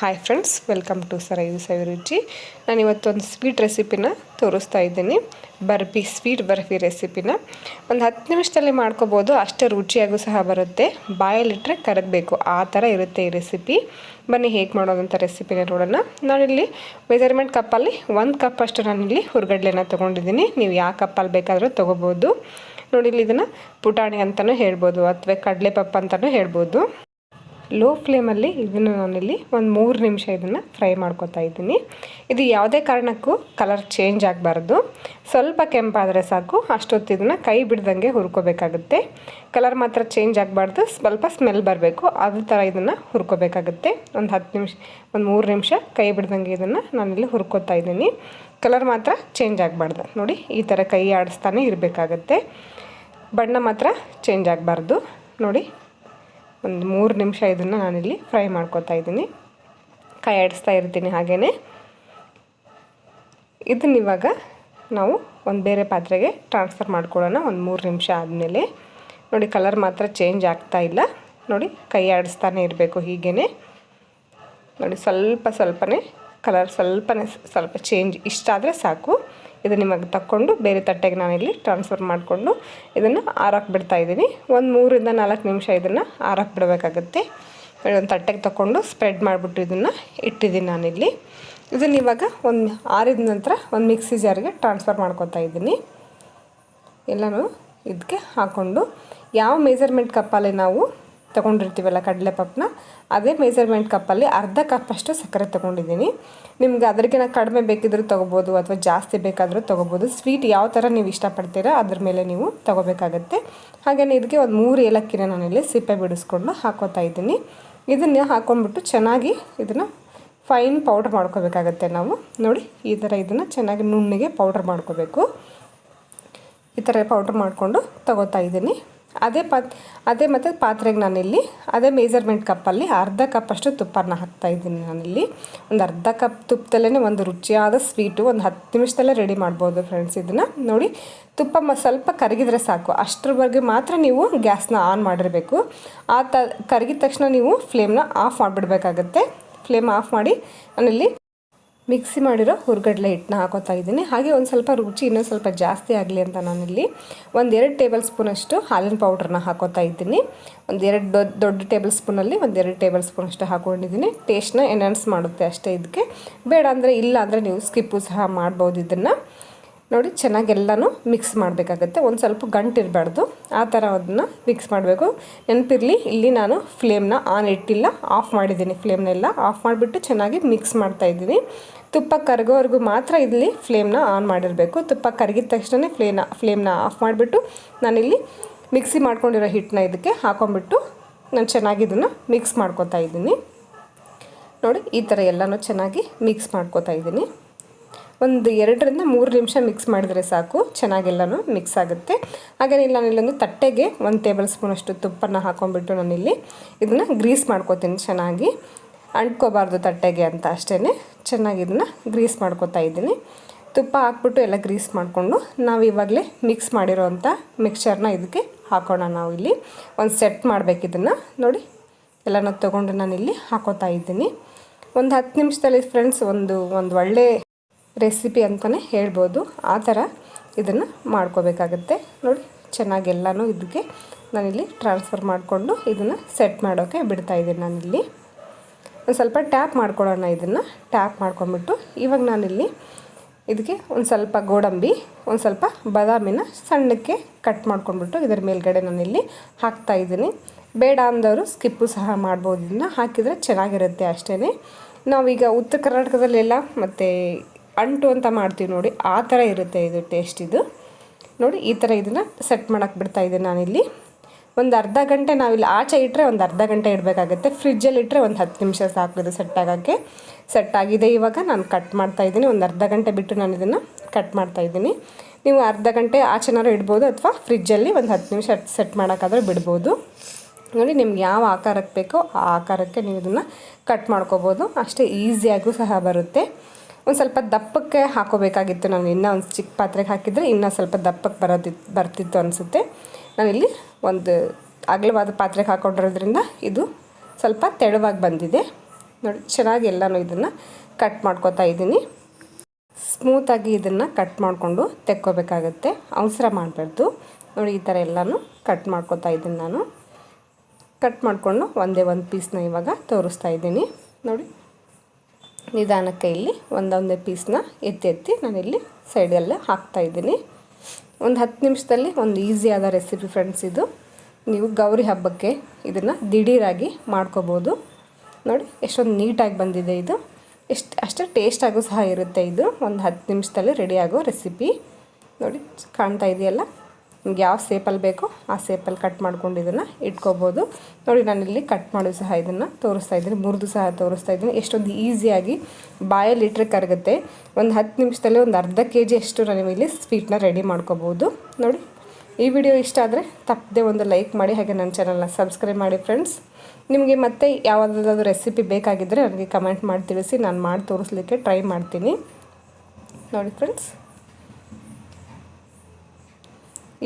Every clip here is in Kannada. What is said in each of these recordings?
Hi friends welcome to sir ಐದು ಸಾವಿರ ರುಚಿ ನಾನು ಇವತ್ತೊಂದು ಸ್ವೀಟ್ ರೆಸಿಪಿನ ತೋರಿಸ್ತಾ ಇದ್ದೀನಿ ಬರ್ಫಿ ಸ್ವೀಟ್ ಬರ್ಫಿ ರೆಸಿಪಿನ ಒಂದು ಹತ್ತು ನಿಮಿಷದಲ್ಲಿ ಮಾಡ್ಕೋಬೋದು, ಅಷ್ಟೇ ರುಚಿಯಾಗೂ ಸಹ ಬರುತ್ತೆ. ಬಾಯಲ್ಲಿಟ್ಟರೆ ಕರಗಬೇಕು, ಆ ಥರ ಇರುತ್ತೆ ಈ ರೆಸಿಪಿ ಬನ್ನಿ, ಹೇಗೆ ಮಾಡೋದಂಥ ರೆಸಿಪಿನ ನೋಡೋಣ. ನಾನಿಲ್ಲಿ ಮೆಜರ್ಮೆಂಟ್ ಕಪ್ಪಲ್ಲಿ ಒಂದು ಕಪ್ ಅಷ್ಟು ನಾನಿಲ್ಲಿ ಹುರ್ಗಡ್ಲೆನ ತೊಗೊಂಡಿದ್ದೀನಿ. ನೀವು ಯಾವ ಕಪ್ಪಲ್ಲಿ ಬೇಕಾದರೂ ತೊಗೋಬೋದು. ನೋಡಿ, ಇಲ್ಲಿ ಇದನ್ನು ಪುಟಾಣಿ ಅಂತಲೂ ಹೇಳ್ಬೋದು, ಅಥವಾ ಕಡಲೆ ಪಪ್ಪ ಅಂತಲೂ ಹೇಳ್ಬೋದು. ಲೋ ಫ್ಲೇಮಲ್ಲಿ ಇದನ್ನು ನಾನಿಲ್ಲಿ ಒಂದು ಮೂರು ನಿಮಿಷ ಇದನ್ನು ಫ್ರೈ ಮಾಡ್ಕೊತಾ ಇದ್ದೀನಿ. ಇದು ಯಾವುದೇ ಕಾರಣಕ್ಕೂ ಕಲರ್ ಚೇಂಜ್ ಆಗಬಾರ್ದು. ಸ್ವಲ್ಪ ಕೆಂಪಾದರೆ ಸಾಕು, ಅಷ್ಟೊತ್ತು ಇದನ್ನು ಕೈ ಬಿಡ್ದಂಗೆ ಹುರ್ಕೋಬೇಕಾಗುತ್ತೆ. ಕಲರ್ ಮಾತ್ರ ಚೇಂಜ್ ಆಗಬಾರ್ದು, ಸ್ವಲ್ಪ ಸ್ಮೆಲ್ ಬರಬೇಕು, ಅದೇ ಥರ ಇದನ್ನು ಹುರ್ಕೋಬೇಕಾಗುತ್ತೆ. ಒಂದು ಹತ್ತು ನಿಮಿಷ, ಒಂದು ಮೂರು ನಿಮಿಷ ಕೈ ಬಿಡ್ದಂಗೆ ಇದನ್ನು ನಾನಿಲ್ಲಿ ಹುರ್ಕೋತಾ ಇದ್ದೀನಿ. ಕಲರ್ ಮಾತ್ರ ಚೇಂಜ್ ಆಗಬಾರ್ದು. ನೋಡಿ, ಈ ಥರ ಕೈ ಆಡಿಸ್ತಾನೆ ಇರಬೇಕಾಗತ್ತೆ. ಬಣ್ಣ ಮಾತ್ರ ಚೇಂಜ್ ಆಗಬಾರ್ದು. ನೋಡಿ ಒಂದು ಮೂರು ನಿಮಿಷ ಇದನ್ನು ನಾನಿಲ್ಲಿ ಫ್ರೈ ಮಾಡ್ಕೊತಾ ಇದ್ದೀನಿ. ಕೈ ಆಡಿಸ್ತಾ ಇರ್ತೀನಿ ಹಾಗೆಯೇ ಇದನ್ನ ಇವಾಗ ನಾವು ಒಂದು ಬೇರೆ ಪಾತ್ರೆಗೆ ಟ್ರಾನ್ಸ್ಫರ್ ಮಾಡ್ಕೊಳ್ಳೋಣ ಒಂದು ಮೂರು ನಿಮಿಷ ಆದಮೇಲೆ. ನೋಡಿ ಕಲರ್ ಮಾತ್ರ ಚೇಂಜ್ ಆಗ್ತಾ ಇಲ್ಲ. ನೋಡಿ ಕೈ ಆಡಿಸ್ತಾನೆ ಇರಬೇಕು ಹೀಗೇ ನೋಡಿ ಸ್ವಲ್ಪ ಸ್ವಲ್ಪನೇ ಕಲರ್ ಸ್ವಲ್ಪನೇ ಸ್ವಲ್ಪ ಚೇಂಜ್ ಇಷ್ಟಾದರೆ ಸಾಕು. ಇದು ನಿಮಗೆ ತಕ್ಕೊಂಡು ಬೇರೆ ತಟ್ಟೆಗೆ ನಾನಿಲ್ಲಿ ಟ್ರಾನ್ಸ್ಫರ್ ಮಾಡಿಕೊಂಡು ಇದನ್ನು ಆರಕ್ಕೆ ಬಿಡ್ತಾ ಇದ್ದೀನಿ. ಒಂದು ಮೂರಿಂದ ನಾಲ್ಕು ನಿಮಿಷ ಇದನ್ನು ಆರಕ್ಕೆ ಬಿಡಬೇಕಾಗುತ್ತೆ. ಒಂದು ತಟ್ಟೆಗೆ ತಗೊಂಡು ಸ್ಪ್ರೆಡ್ ಮಾಡಿಬಿಟ್ಟು ಇದನ್ನು ಇಟ್ಟಿದ್ದೀನಿ ನಾನಿಲ್ಲಿ ಇದನ್ನು ಇವಾಗ ಒಂದು ಆರಿದ ನಂತರ ಒಂದು ಮಿಕ್ಸಿ ಜಾರಿಗೆ ಟ್ರಾನ್ಸ್ಫರ್ ಮಾಡ್ಕೊತಾ ಇದ್ದೀನಿ. ಎಲ್ಲನೂ ಇದಕ್ಕೆ ಹಾಕ್ಕೊಂಡು ಯಾವ ಮೆಜರ್ಮೆಂಟ್ ಕಪ್ಪಲ್ಲಿ ನಾವು ತೊಗೊಂಡಿರ್ತೀವಲ್ಲ ಕಡಲೆ ಪಪ್ಪನ ಅದೇ ಮೆಜರ್ಮೆಂಟ್ ಕಪ್ಪಲ್ಲಿ ಅರ್ಧ ಕಪ್ಪಷ್ಟು ಸಕ್ಕರೆ ತೊಗೊಂಡಿದ್ದೀನಿ. ನಿಮ್ಗೆ ಅದ್ರಕ್ಕಿಂತ ಕಡಿಮೆ ಬೇಕಿದ್ರೂ ತೊಗೋಬೋದು ಅಥವಾ ಜಾಸ್ತಿ ಬೇಕಾದರೂ ತೊಗೋಬೋದು. ಸ್ವೀಟ್ ಯಾವ ಥರ ನೀವು ಇಷ್ಟಪಡ್ತೀರಾ ಅದ್ರ ಮೇಲೆ ನೀವು ತೊಗೋಬೇಕಾಗತ್ತೆ. ಹಾಗೆಯೇ ಇದಕ್ಕೆ ಒಂದು ಮೂರು ಏಲಕ್ಕಿನ ನಾನಿಲ್ಲಿ ಸಿಪ್ಪೆ ಬಿಡಿಸ್ಕೊಂಡು ಹಾಕೋತಾ ಇದ್ದೀನಿ. ಇದನ್ನು ಹಾಕ್ಕೊಂಡ್ಬಿಟ್ಟು ಚೆನ್ನಾಗಿ ಇದನ್ನು ಫೈನ್ ಪೌಡ್ರ್ ಮಾಡ್ಕೋಬೇಕಾಗತ್ತೆ ನಾವು. ನೋಡಿ, ಈ ಥರ ಇದನ್ನು ಚೆನ್ನಾಗಿ ನುಣ್ಣಿಗೆ ಪೌಡ್ರ್ ಮಾಡ್ಕೋಬೇಕು. ಈ ಥರ ಪೌಡ್ರ್ ಮಾಡಿಕೊಂಡು ತೊಗೋತಾ ಇದ್ದೀನಿ. ಅದೇ ಪಾತ್ ಅದೇ ಮತ್ತು ಪಾತ್ರೆಗೆ ನಾನಿಲ್ಲಿ, ಅದೇ ಮೇಜರ್ಮೆಂಟ್ ಕಪ್ಪಲ್ಲಿ ಅರ್ಧ ಕಪ್ಪಷ್ಟು ತುಪ್ಪನ ಹಾಕ್ತಾಯಿದ್ದೀನಿ ನಾನಿಲ್ಲಿ. ಒಂದು ಅರ್ಧ ಕಪ್ ತುಪ್ಪದಲ್ಲೇ ಒಂದು ರುಚಿಯಾದ ಸ್ವೀಟು ಒಂದು ಹತ್ತು ನಿಮಿಷದಲ್ಲೇ ರೆಡಿ ಮಾಡ್ಬೋದು ಫ್ರೆಂಡ್ಸ್ ಇದನ್ನು. ನೋಡಿ, ತುಪ್ಪ ಮ, ಸ್ವಲ್ಪ ಕರಗಿದ್ರೆ ಸಾಕು. ಅಷ್ಟರವರೆಗೆ ಮಾತ್ರ ನೀವು ಗ್ಯಾಸ್ನ ಆನ್ ಮಾಡಿರಬೇಕು. ಆ ತ, ಕರಗಿದ ತಕ್ಷಣ ನೀವು ಫ್ಲೇಮ್ನ ಆಫ್ ಮಾಡಿಬಿಡ್ಬೇಕಾಗತ್ತೆ. ಫ್ಲೇಮ್ ಆಫ್ ಮಾಡಿ ನಾನಿಲ್ಲಿ ಮಿಕ್ಸಿ ಮಾಡಿರೋ ಹುರ್ಗಡ್ಲೆ ಹಿಟ್ಟನ್ನ ಹಾಕೋತಾ ಇದ್ದೀನಿ. ಹಾಗೆ ಒಂದು ಸ್ವಲ್ಪ ರುಚಿ ಇನ್ನೊಂದು ಸ್ವಲ್ಪ ಜಾಸ್ತಿ ಆಗಲಿ ಅಂತ ನಾನಿಲ್ಲಿ ಒಂದೆರಡು ಟೇಬಲ್ ಸ್ಪೂನಷ್ಟು ಹಾಲಿನ ಪೌಡ್ರನ್ನ ಹಾಕೋತಾ ಇದ್ದೀನಿ. ಒಂದೆರಡು ದೊಡ್ಡ ದೊಡ್ಡ ಟೇಬಲ್ ಸ್ಪೂನಲ್ಲಿ ಒಂದೆರಡು ಟೇಬಲ್ ಸ್ಪೂನ್ ಅಷ್ಟು ಹಾಕೊಂಡಿದ್ದೀನಿ. ಟೇಸ್ಟ್ನ ಎನ್ಹಾನ್ಸ್ ಮಾಡುತ್ತೆ ಅಷ್ಟೇ ಇದಕ್ಕೆ ಬೇಡ ಅಂದರೆ ಇಲ್ಲ ಅಂದರೆ ನೀವು ಸ್ಕಿಪ್ಪು ಸಹ ಮಾಡ್ಬೋದು ಇದನ್ನು. ನೋಡಿ, ಚೆನ್ನಾಗಿ ಎಲ್ಲನೂ ಮಿಕ್ಸ್ ಮಾಡಬೇಕಾಗತ್ತೆ. ಒಂದು ಸ್ವಲ್ಪ ಗಂಟು ಇರಬಾರ್ದು. ಆ ಥರ ಅದನ್ನು ಮಿಕ್ಸ್ ಮಾಡಬೇಕು. ನೆನಪಿರಲಿ, ಇಲ್ಲಿ ನಾನು ಫ್ಲೇಮ್ನ ಆನ್ ಇಟ್ಟಿಲ್ಲ ಆಫ್ ಮಾಡಿದ್ದೀನಿ ಫ್ಲೇಮ್ನೆಲ್ಲ ಆಫ್ ಮಾಡಿಬಿಟ್ಟು ಚೆನ್ನಾಗಿ ಮಿಕ್ಸ್ ಮಾಡ್ತಾಯಿದ್ದೀನಿ ತುಪ್ಪ ಕರಗೋವರೆಗೂ ಮಾತ್ರ ಇಲ್ಲಿ ಫ್ಲೇಮ್ನ ಆನ್ ಮಾಡಿರಬೇಕು. ತುಪ್ಪ ಕರಗಿದ ತಕ್ಷಣ ಫ್ಲೇಮ್ನ ಫ್ಲೇಮ್ನ ಆಫ್ ಮಾಡಿಬಿಟ್ಟು ನಾನಿಲ್ಲಿ ಮಿಕ್ಸಿ ಮಾಡ್ಕೊಂಡಿರೋ ಹಿಟ್ಟನ್ನ ಇದಕ್ಕೆ ಹಾಕೊಂಡ್ಬಿಟ್ಟು ನಾನು ಚೆನ್ನಾಗಿ ಇದನ್ನು ಮಿಕ್ಸ್ ಮಾಡ್ಕೊತಾ ಇದ್ದೀನಿ. ನೋಡಿ, ಈ ಥರ ಎಲ್ಲನೂ ಚೆನ್ನಾಗಿ ಮಿಕ್ಸ್ ಮಾಡ್ಕೋತಾ ಇದ್ದೀನಿ. ಒಂದು ಎರಡರಿಂದ ಮೂರು ನಿಮಿಷ ಮಿಕ್ಸ್ ಮಾಡಿದರೆ ಸಾಕು. ಚೆನ್ನಾಗೆಲ್ಲನೂ ಮಿಕ್ಸ್ ಆಗುತ್ತೆ. ಹಾಗೆ ನಾನು ಇಲ್ಲೊಂದು ತಟ್ಟೆಗೆ ಒಂದು ಟೇಬಲ್ ಸ್ಪೂನಷ್ಟು ತುಪ್ಪನ ಹಾಕೊಂಡ್ಬಿಟ್ಟು ನಾನಿಲ್ಲಿ ಇದನ್ನು ಗ್ರೀಸ್ ಮಾಡ್ಕೋತೀನಿ ಚೆನ್ನಾಗಿ. ಅಂಟ್ಕೋಬಾರ್ದು ತಟ್ಟೆಗೆ ಅಂತ ಅಷ್ಟೇ ಚೆನ್ನಾಗಿ ಇದನ್ನು ಗ್ರೀಸ್ ಮಾಡ್ಕೋತಾ ಇದ್ದೀನಿ. ತುಪ್ಪ ಹಾಕ್ಬಿಟ್ಟು ಎಲ್ಲ ಗ್ರೀಸ್ ಮಾಡಿಕೊಂಡು ನಾವು ಇವಾಗಲೇ ಮಿಕ್ಸ್ ಮಾಡಿರೋವಂಥ ಮಿಕ್ಸ್ಚರ್ನ ಇದಕ್ಕೆ ಹಾಕೋಣ ನಾವು ಇಲ್ಲಿ. ಒಂದು ಸೆಟ್ ಮಾಡಬೇಕು ಇದನ್ನು. ನೋಡಿ, ಎಲ್ಲನೂ ತೊಗೊಂಡು ನಾನಿಲ್ಲಿ ಹಾಕೋತಾ ಇದ್ದೀನಿ. ಒಂದು ಹತ್ತು ನಿಮಿಷದಲ್ಲಿ ಫ್ರೆಂಡ್ಸ್ ಒಂದು ಒಂದು ಒಳ್ಳೆ ರೆಸಿಪಿ ಅಂತಲೇ ಹೇಳ್ಬೋದು. ಆ ಥರ ಇದನ್ನು ಮಾಡ್ಕೋಬೇಕಾಗತ್ತೆ. ನೋಡಿ, ಚೆನ್ನಾಗಿ ಎಲ್ಲನೂ ಇದಕ್ಕೆ ನಾನಿಲ್ಲಿ ಟ್ರಾನ್ಸ್ಫರ್ ಮಾಡಿಕೊಂಡು ಇದನ್ನು ಸೆಟ್ ಮಾಡೋಕ್ಕೆ ಬಿಡ್ತಾಯಿದ್ದೀನಿ ನಾನಿಲ್ಲಿ. ಒಂದು ಸ್ವಲ್ಪ ಟ್ಯಾಪ್ ಮಾಡ್ಕೊಳ್ಳೋಣ ಇದನ್ನು. ಟ್ಯಾಪ್ ಮಾಡ್ಕೊಂಬಿಟ್ಟು ಇವಾಗ ನಾನಿಲ್ಲಿ ಇದಕ್ಕೆ ಒಂದು ಸ್ವಲ್ಪ ಗೋಡಂಬಿ, ಒಂದು ಸ್ವಲ್ಪ ಬಾದಾಮಿನ ಸಣ್ಣಕ್ಕೆ ಕಟ್ ಮಾಡ್ಕೊಂಡ್ಬಿಟ್ಟು ಇದರ ಮೇಲ್ಗಡೆ ನಾನಿಲ್ಲಿ ಹಾಕ್ತಾಯಿದ್ದೀನಿ ಬೇಡ ಅಂದವರು ಸ್ಕಿಪ್ಪು ಸಹ ಮಾಡ್ಬೋದು. ಇದನ್ನು ಹಾಕಿದರೆ ಚೆನ್ನಾಗಿರುತ್ತೆ ಅಷ್ಟೇ ನಾವೀಗ ಉತ್ತರ ಕರ್ನಾಟಕದಲ್ಲೆಲ್ಲ ಮತ್ತು ಅಂಟು ಅಂತ ಮಾಡ್ತೀವಿ ನೋಡಿ, ಆ ಥರ ಇರುತ್ತೆ ಇದು ಟೇಸ್ಟ್ ಇದು. ನೋಡಿ, ಈ ಥರ ಇದನ್ನು ಸೆಟ್ ಮಾಡೋಕ್ಕೆ ಬಿಡ್ತಾ ಇದ್ದೀನಿ ನಾನಿಲ್ಲಿ. ಒಂದು ಅರ್ಧ ಗಂಟೆ ನಾವಿಲ್ಲಿ ಆಚೆ ಇಟ್ಟರೆ ಒಂದು ಅರ್ಧ ಗಂಟೆ ಇಡಬೇಕಾಗುತ್ತೆ. ಫ್ರಿಜ್ಜಲ್ಲಿ ಇಟ್ಟರೆ ಒಂದು ಹತ್ತು ನಿಮಿಷ ಸಾಕು ಇದು ಸೆಟ್ ಆಗೋಕ್ಕೆ. ಸೆಟ್ ಆಗಿದೆ ಇವಾಗ, ನಾನು ಕಟ್ ಮಾಡ್ತಾ ಇದ್ದೀನಿ. ಒಂದು ಅರ್ಧ ಗಂಟೆ ಬಿಟ್ಟು ನಾನು ಇದನ್ನು ಕಟ್ ಮಾಡ್ತಾ ಇದ್ದೀನಿ. ನೀವು ಅರ್ಧ ಗಂಟೆ ಆಚೆನಾರು ಇಡ್ಬೋದು ಅಥವಾ ಫ್ರಿಜ್ಜಲ್ಲಿ ಒಂದು ಹತ್ತು ನಿಮಿಷ ಸೆಟ್ ಮಾಡೋಕ್ಕಾದ್ರೆ ಬಿಡ್ಬೋದು. ನೋಡಿ, ನಿಮ್ಗೆ ಯಾವ ಆಕಾರಕ್ಕೆ ಬೇಕೋ ಆ ಆಕಾರಕ್ಕೆ ನೀವು ಇದನ್ನು ಕಟ್ ಮಾಡ್ಕೋಬೋದು. ಅಷ್ಟೇ ಈಸಿಯಾಗೂ ಸಹ ಬರುತ್ತೆ. ಒಂದು ಸ್ವಲ್ಪ ದಪ್ಪಕ್ಕೆ ಹಾಕೋಬೇಕಾಗಿತ್ತು. ನಾನು ಇನ್ನೂ ಒಂದು ಚಿಕ್ಕ ಪಾತ್ರೆಗೆ ಹಾಕಿದರೆ ಇನ್ನೂ ಸ್ವಲ್ಪ ದಪ್ಪಕ್ಕೆ ಬರೋದಿತ್ತು ಬರ್ತಿತ್ತು ಅನಿಸುತ್ತೆ. ನಾನಿಲ್ಲಿ ಒಂದು ಅಗಲವಾದ ಪಾತ್ರೆಗೆ ಹಾಕೊಂಡಿರೋದ್ರಿಂದ ಇದು ಸ್ವಲ್ಪ ತೆಳುವಾಗಿ ಬಂದಿದೆ. ನೋಡಿ, ಚೆನ್ನಾಗಿ ಎಲ್ಲನೂ ಇದನ್ನು ಕಟ್ ಮಾಡ್ಕೊತಾ ಇದ್ದೀನಿ. ಸ್ಮೂತಾಗಿ ಇದನ್ನು ಕಟ್ ಮಾಡಿಕೊಂಡು ತೆಕ್ಕೋಬೇಕಾಗತ್ತೆ. ಅವಸರ ಮಾಡಬಾರ್ದು. ನೋಡಿ, ಈ ಥರ ಎಲ್ಲನೂ ಕಟ್ ಮಾಡ್ಕೋತಾ ಇದ್ದೀನಿ ನಾನು. ಕಟ್ ಮಾಡಿಕೊಂಡು ಒಂದೇ ಒಂದು ಪೀಸ್ನ ಇವಾಗ ತೋರಿಸ್ತಾ ಇದ್ದೀನಿ. ನೋಡಿ ನಿಧಾನಕ್ಕೆ ಇಲ್ಲಿ ಒಂದೊಂದೇ ಪೀಸ್ನ ಎತ್ತಿ ಎತ್ತಿ ನಾನಿಲ್ಲಿ ಸೈಡಲ್ಲೇ ಹಾಕ್ತಾ ಇದ್ದೀನಿ. ಒಂದು ಹತ್ತು ನಿಮಿಷದಲ್ಲಿ ಒಂದು ಈಸಿಯಾದ ರೆಸಿಪಿ ಫ್ರೆಂಡ್ಸ್ ಇದು. ನೀವು ಗೌರಿ ಹಬ್ಬಕ್ಕೆ ಇದನ್ನು ದಿಢೀರಾಗಿ ಮಾಡ್ಕೋಬೋದು. ನೋಡಿ, ಎಷ್ಟೊಂದು ನೀಟಾಗಿ ಬಂದಿದೆ ಇದು. ಎಷ್ಟು, ಅಷ್ಟೇ ಟೇಸ್ಟಾಗೂ ಸಹ ಇರುತ್ತೆ ಇದು. ಒಂದು ಹತ್ತು ನಿಮಿಷದಲ್ಲಿ ರೆಡಿಯಾಗೋ ರೆಸಿಪಿ ನೋಡಿ, ಕಾಣ್ತಾ ಇದೆಯಲ್ಲ? ನಿಮ್ಗೆ ಯಾವ ಸೇಪಲ್ಲಿ ಬೇಕೋ ಆ ಸೇಪಲ್ಲಿ ಕಟ್ ಮಾಡ್ಕೊಂಡು ಇದನ್ನು ಇಟ್ಕೋಬೋದು. ನೋಡಿ ನಾನಿಲ್ಲಿ ಕಟ್ ಮಾಡಿ ಸಹ ಇದನ್ನು ತೋರಿಸ್ತಾ ಇದ್ದೀನಿ. ಮುರಿದು ಸಹ ತೋರಿಸ್ತಾ ಇದ್ದೀನಿ. ಎಷ್ಟೊಂದು ಈಸಿಯಾಗಿ ಬಾಯಲ್ಲಿ ಕರಗುತ್ತೆ. ಒಂದು ಹತ್ತು ನಿಮಿಷದಲ್ಲಿ ಒಂದು ಅರ್ಧ ಕೆ ಜಿ ಅಷ್ಟು ನಾನು ಇಲ್ಲಿ ಸ್ವೀಟ್ನ ರೆಡಿ ಮಾಡ್ಕೋಬೋದು. ನೋಡಿ, ಈ ವಿಡಿಯೋ ಇಷ್ಟ ಆದರೆ ತಪ್ಪದೆ ಒಂದು ಲೈಕ್ ಮಾಡಿ, ಹಾಗೆ ನನ್ನ ಚಾನಲ್ನ ಸಬ್ಸ್ಕ್ರೈಬ್ ಮಾಡಿ ಫ್ರೆಂಡ್ಸ್ ನಿಮಗೆ ಮತ್ತೆ ಯಾವುದಾದ್ರೂ ರೆಸಿಪಿ ಬೇಕಾಗಿದ್ದರೆ ನನಗೆ ಕಮೆಂಟ್ ಮಾಡಿ ತಿಳಿಸಿ. ನಾನು ಮಾಡಿ ತೋರಿಸ್ಲಿಕ್ಕೆ ಟ್ರೈ ಮಾಡ್ತೀನಿ. ನೋಡಿ ಫ್ರೆಂಡ್ಸ್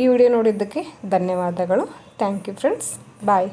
ಈ ವಿಡಿಯೋ ನೋಡಿದ್ದಕ್ಕೆ ಧನ್ಯವಾದಗಳು. Thank you friends bye